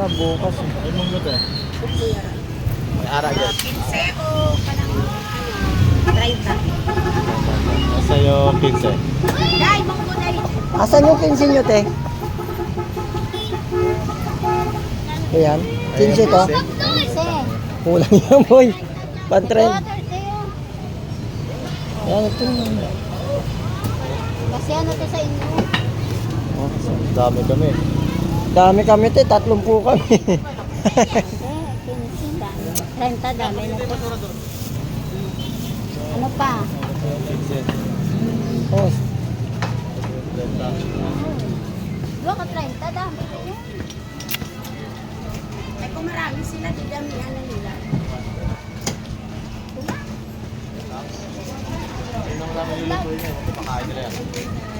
Wala, bukas. eh. Ay, mong gabi. May ara dyan. Pinse o kanang ano, 30. Nasa yung pinse. Dai, monggo dai. Asan yung 15 nyo, te? Ayan. 15 to? Pinse. Kulang yan, boy. Pan-trend. Water Ayan, ito yun. Kasi ano to sa inyo? Oh, Dami kami. Dami kami, te. Tatlong po kami. Kasi, pinse dami. 30 dami na to. Ano pa? Oh, Dua ka 30 dami. Ay kung marami sila, di damihan na nila. Yun ang namin lulutuin niya. Pakain nila yan.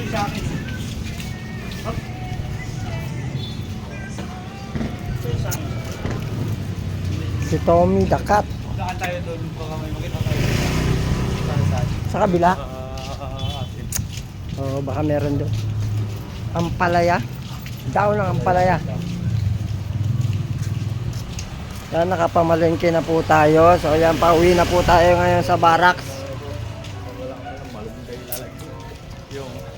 Bukas na. Kapo. Si Tommy Dakat. Saan tayo doon? Baka may makita tayo. Sa kabila. Ah, atin. Oo, baka meron doon. Ampalaya. Daw ng Ampalaya. Yan, nakapamalengke na po tayo. So, yan, pauwi na po tayo ngayon sa barracks.